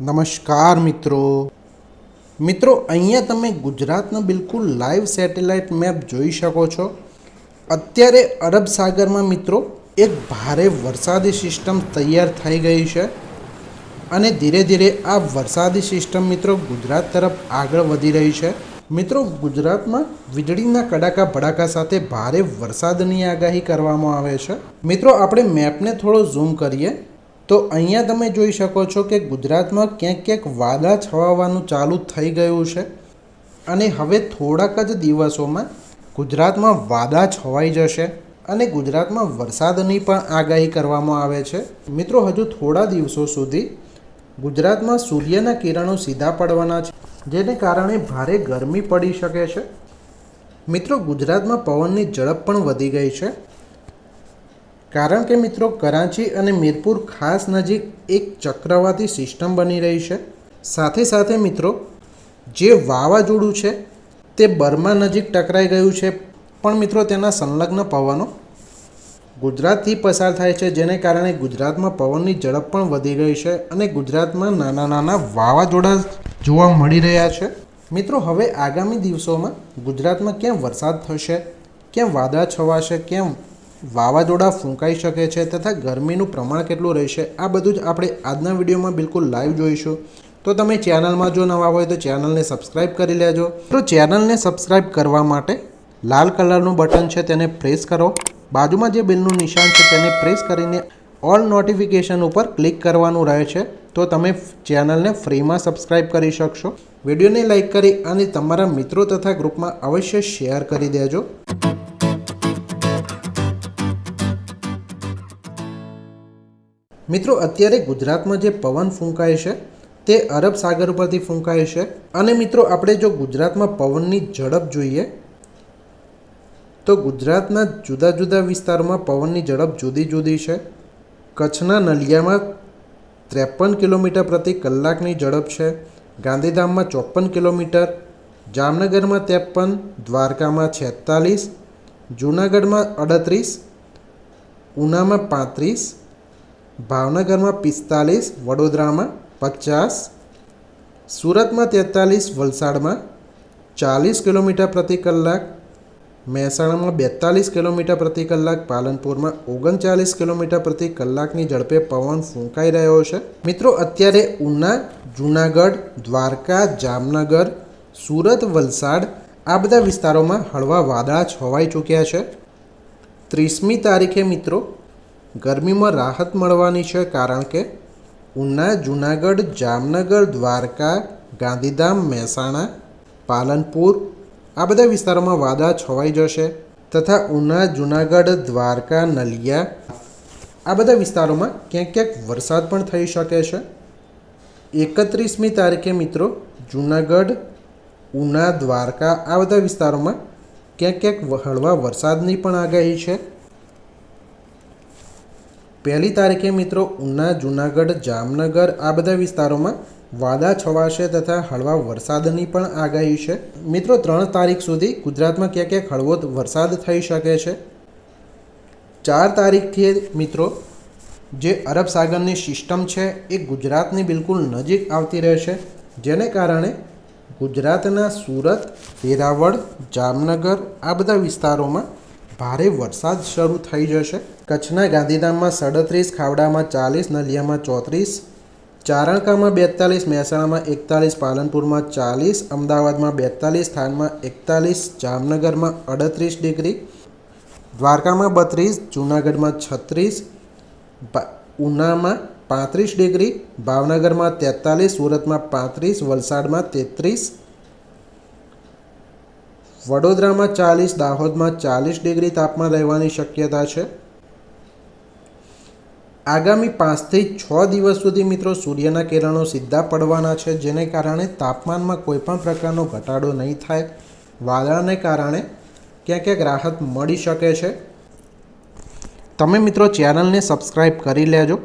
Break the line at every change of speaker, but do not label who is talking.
નમસ્કાર મિત્રો. મિત્રો, અહીંયા તમે ગુજરાતનો બિલકુલ લાઈવ સેટેલાઇટ મેપ જોઈ શકો છો. અત્યારે અરબ સાગરમાં મિત્રો, એક ભારે વરસાદી સિસ્ટમ તૈયાર થઈ ગઈ છે. અને ધીરે ધીરે આ વરસાદી સિસ્ટમ મિત્રો ગુજરાત તરફ આગળ વધી રહી છે. મિત્રો, ગુજરાતમાં વીજળીના કડાકા ભડાકા સાથે ભારે વરસાદની આગાહી કરવામાં આવે છે. મિત્રો, આપણે મેપને થોડો ઝૂમ કરીએ. તો અહીંયા તમે જોઈ શકો છો કે ગુજરાતમાં ક્યાંક ક્યાંક વાદળા છવાવાનું ચાલુ થઈ ગયું છે. અને હવે થોડાક જ દિવસોમાં ગુજરાતમાં વાદળા છવાઈ જશે અને ગુજરાતમાં વરસાદની પણ આગાહી કરવામાં આવે છે. મિત્રો, હજુ થોડા દિવસો સુધી ગુજરાતમાં સૂર્યના કિરણો સીધા પડવાના છે, જેને કારણે ભારે ગરમી પડી શકે છે. મિત્રો, ગુજરાતમાં પવનની ઝડપ પણ વધી ગઈ છે. કારણ કે મિત્રો કરાચી અને મીરપુર ખાસ નજીક એક ચક્રવાતી સિસ્ટમ બની રહી છે. સાથે સાથે મિત્રો, જે વાવાઝોડું છે, તે બર્મા નજીક ટકરાઈ ગયું છે. પણ મિત્રો, તેના સંલગ્ન પવનો ગુજરાતથી પસાર થાય છે, જેને કારણે ગુજરાતમાં પવનની ઝડપ પણ વધી ગઈ છે અને ગુજરાતમાં નાના નાના વાવાઝોડા જોવા મળી રહ્યા છે. મિત્રો, હવે આગામી દિવસોમાં ગુજરાતમાં ક્યાં વરસાદ થશે? ક્યાં વાદળા છવાશે? ક્યાં વાવાઝોડા ફૂંકાઈ શકે છે તથા ગરમીનું પ્રમાણ કેટલું રહેશે, આ બધું જ આપણે આજના વિડીયોમાં બિલકુલ લાઈવ જોઈશું. તો તમે ચેનલમાં જો નવા હોય તો ચેનલને સબસ્ક્રાઈબ કરી લેજો. તો ચેનલને સબસ્ક્રાઈબ કરવા માટે લાલ કલરનું બટન છે તેને પ્રેસ કરો. બાજુમાં જે બિલનું નિશાન છે તેને પ્રેસ કરીને ઓલ નોટિફિકેશન ઉપર ક્લિક કરવાનું રહે છે. તો તમે ચેનલને ફ્રીમાં સબસ્ક્રાઈબ કરી શકશો. વિડીયોને લાઇક કરી અને તમારા મિત્રો તથા ગ્રુપમાં અવશ્ય શેર કરી દેજો. મિત્રો, અત્યારે ગુજરાતમાં જે પવન ફૂંકાય છે, તે અરબ સાગર પરથી ફૂંકાય છે. અને મિત્રો, આપણે જો ગુજરાતમાં પવનની ઝડપ જોઈએ, તો ગુજરાતના જુદા જુદા વિસ્તારોમાં પવનની ઝડપ જુદી જુદી છે. કચ્છના નલિયામાં ત્રેપન કિલોમીટર પ્રતિ કલાકની ઝડપ છે. ગાંધીધામમાં ચોપન કિલોમીટર, જામનગરમાં ત્રેપન, દ્વારકામાં છેતાલીસ, જૂનાગઢમાં અડત્રીસ, ઉનામાં પાંત્રીસ ભાવનગરમાં પિસ્તાલીસ, વડોદરામાં પચાસ, સુરતમાં તેતાલીસ, વલસાડમાં ચાલીસ કિલોમીટર પ્રતિ કલાક, મહેસાણામાં બેતાલીસ કિલોમીટર પ્રતિ કલાક, પાલનપુરમાં ઓગણચાલીસ કિલોમીટર પ્રતિ કલાકની ઝડપે પવન ફૂંકાઈ રહ્યો છે. મિત્રો, અત્યારે ઉના, જૂનાગઢ, દ્વારકા, જામનગર, સુરત, વલસાડ આ બધા વિસ્તારોમાં હળવા વાદળા છવાઈ ચૂક્યા છે. ત્રીસમી તારીખે મિત્રો ગરમીમાં રાહત મળવાની છે કારણ કે ઉના, જૂનાગઢ, જામનગર, દ્વારકા, ગાંધીધામ, મહેસાણા, પાલનપુર આ બધા વિસ્તારોમાં વાદળા છવાઈ જશે તથા ઉના, જૂનાગઢ, દ્વારકા, નલિયા આ બધા વિસ્તારોમાં ક્યાંક ક્યાંક વરસાદ પણ થઈ શકે છે. એકત્રીસમી તારીખે મિત્રો જૂનાગઢ, ઉના, દ્વારકા આ બધા વિસ્તારોમાં ક્યાંક ક્યાંક હળવા વરસાદની પણ આગાહી છે. પહેલી તારીખે મિત્રો ઉના, જૂનાગઢ, જામનગર આ બધા વિસ્તારોમાં વાદા છવાશે તથા હળવા વરસાદની પણ આગાહી છે. મિત્રો, ત્રણ તારીખ સુધી ગુજરાતમાં ક્યાંક ક્યાંક હળવો વરસાદ થઈ શકે છે? ચાર તારીખથી મિત્રો, જે અરબ સાગરની સિસ્ટમ છે એ ગુજરાતની બિલકુલ નજીક આવતી રહેશે. જેને કારણે ગુજરાતના સુરત, વેરાવળ, જામનગર આ બધા વિસ્તારોમાં ભારે વરસાદ શરૂ થઈ જશે. કચ્છના ગાંધીધામમાં સડત્રીસ, ખાવડામાં ચાલીસ, નલિયામાં ચોત્રીસ, ચારણકામાં બેતાલીસ, મહેસાણામાં એકતાલીસ, પાલનપુરમાં ચાલીસ, અમદાવાદમાં બેતાલીસ, થાનમાં એકતાલીસ, જામનગરમાં અડત્રીસ ડિગ્રી, દ્વારકામાં બત્રીસ, જૂનાગઢમાં છત્રીસ ઉનામાં પાંત્રીસ ડિગ્રી, ભાવનગરમાં તેતાલીસ, સુરતમાં પાંત્રીસ, વલસાડમાં તેત્રીસ વડોદરામાં ચાલીસ, દાહોદમાં ચાલીસ ડિગ્રી તાપમાન રહેવાની શક્યતા છે. આગામી પાંચથી છ દિવસ સુધી મિત્રો સૂર્યના કિરણો સીધા પડવાના છે, જેને કારણે તાપમાનમાં કોઈપણ પ્રકારનો ઘટાડો નહીં થાય. વાદળાને કારણે ક્યાંક ક્યાંક રાહત મળી શકે છે. તમે મિત્રો ચેનલને સબસ્ક્રાઈબ કરી લેજો.